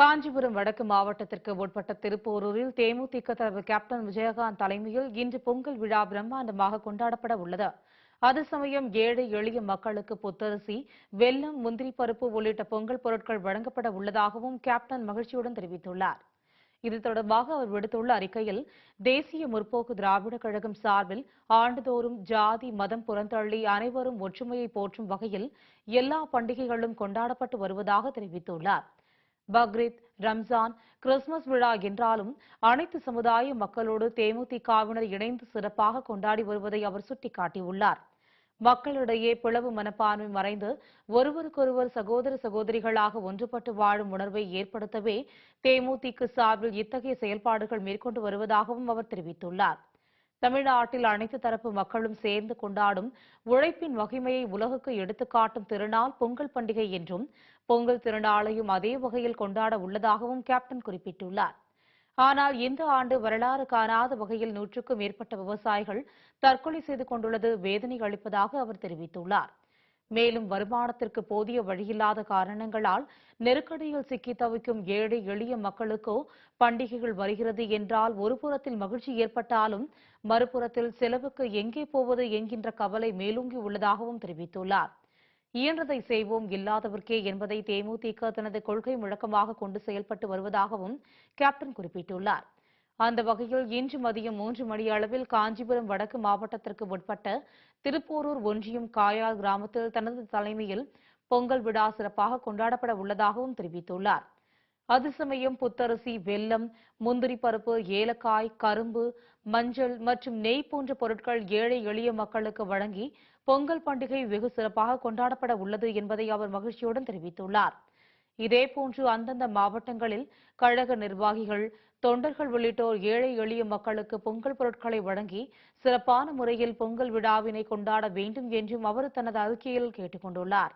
காஞ்சிபுரம் வடக்கு மாவட்டத்திற்கு உட்பட்ட திருப்போரூரில் தேமுதிக தலைவர் கேப்டன் விஜயகாந்த் தலைமையில் இன்று பொங்கல் விழா பிரம்மாண்டமாக கொண்டாடப்பட உள்ளது. அது சமயம் ஏழை எளிய மக்களுக்கு புத்தரிசி வெல்லம் முந்திரி பருப்பு உள்ளிட்ட பொங்கல் பொருட்கள் வழங்கப்பட உள்ளதாகவும் கேப்டன் மகிழ்ச்சியுடன் தெரிவித்துள்ளார். இது தொடர்பாக அவர் விடுத்துள்ள அறிக்கையில் தேசிய முற்போக்கு திராவிட கழகம் சார்பில் ஆண்டுதோறும் ஜாதி மதம் புறந்தள்ளி அனைவரும் ஒற்றுமையை போற்றும் வகையில் எல்லா பண்டிகைகளும் கொண்டாடப்பட்டு வருவதாக தெரிவித்துள்ளார். பக்ரீத் ரம்ஜான் கிறிஸ்துமஸ் விழா என்றாலும் அனைத்து சமுதாய மக்களோடு தேமுதிகவினர் இணைந்து சிறப்பாக கொண்டாடி வருவதை அவர் சுட்டிக்காட்டியுள்ளார். மக்களிடையே பிளவு மனப்பான்மை மறைந்து ஒருவருக்கொருவர் சகோதர சகோதரிகளாக ஒன்றுபட்டு வாழும் உணர்வை ஏற்படுத்தவே தேமுதிக சார்பில் இத்தகைய செயல்பாடுகள் மேற்கொண்டு வருவதாகவும் அவர் தெரிவித்துள்ளார். தமிழ்நாட்டில் அனைத்து தரப்பு மக்களும் சேர்ந்து கொண்டாடும் உழைப்பின் வகிமையை உலகுக்கு எடுத்துக்காட்டும் திருநாள் பொங்கல் பண்டிகை என்றும் பொங்கல் திருநாளையும் அதே வகையில் கொண்டாட உள்ளதாகவும் கேப்டன் குறிப்பிட்டுள்ளார். ஆனால் இந்த ஆண்டு வரலாறு காணாத வகையில் நூற்றுக்கும் மேற்பட்ட விவசாயிகள் தற்கொலை செய்து கொண்டுள்ளது வேதனை அளிப்பதாக அவர் தெரிவித்துள்ளார். மேலும் வருமானத்திற்கு போதிய வழியில்லாத காரணங்களால் நெருக்கடியில் சிக்கி தவிக்கும் ஏழை எளிய மக்களுக்கோ பண்டிகைகள் வருகிறது என்றால் ஒருபுறத்தில் மகிழ்ச்சி ஏற்பட்டாலும் மறுபுறத்தில் செலவுக்கு எங்கே போவது என்கின்ற கவலை மேலோங்கி உள்ளதாகவும் தெரிவித்துள்ளார். இயன்றதை செய்வோம் இல்லாதவர்க்கே என்பதை தேமுதிக தனது கொள்கை முழக்கமாக கொண்டு செயல்பட்டு வருவதாகவும் கேப்டன் குறிப்பிட்டுள்ளார். அந்த வகையில் இன்று மதியம் மூன்று மணி அளவில் காஞ்சிபுரம் வடக்கு மாவட்டத்திற்கு உட்பட்ட திருப்போரூர் ஒன்றியம் காயால் கிராமத்தில் தனது தலைமையில் பொங்கல் விழா சிறப்பாக கொண்டாடப்பட உள்ளதாகவும் தெரிவித்துள்ளார். அது சமயம் புத்தரிசி வெல்லம் முந்திரி பருப்பு ஏலக்காய் கரும்பு மஞ்சள் மற்றும் நெய் போன்ற பொருட்கள் ஏழை எளிய மக்களுக்கு வழங்கி பொங்கல் பண்டிகை வெகு சிறப்பாக கொண்டாடப்பட உள்ளது என்பதை அவர் மகிழ்ச்சியுடன் தெரிவித்துள்ளார். இதேபோன்று அந்தந்த மாவட்டங்களில் கழக நிர்வாகிகள் தொண்டர்கள் உள்ளிட்டோர் ஏழை எளிய மக்களுக்கு பொங்கல் பொருட்களை வழங்கி சிறப்பான முறையில் பொங்கல் விழாவினை கொண்டாட வேண்டும் என்றும் அவர் தனது அறிக்கையில் கேட்டுக் கொண்டுள்ளார்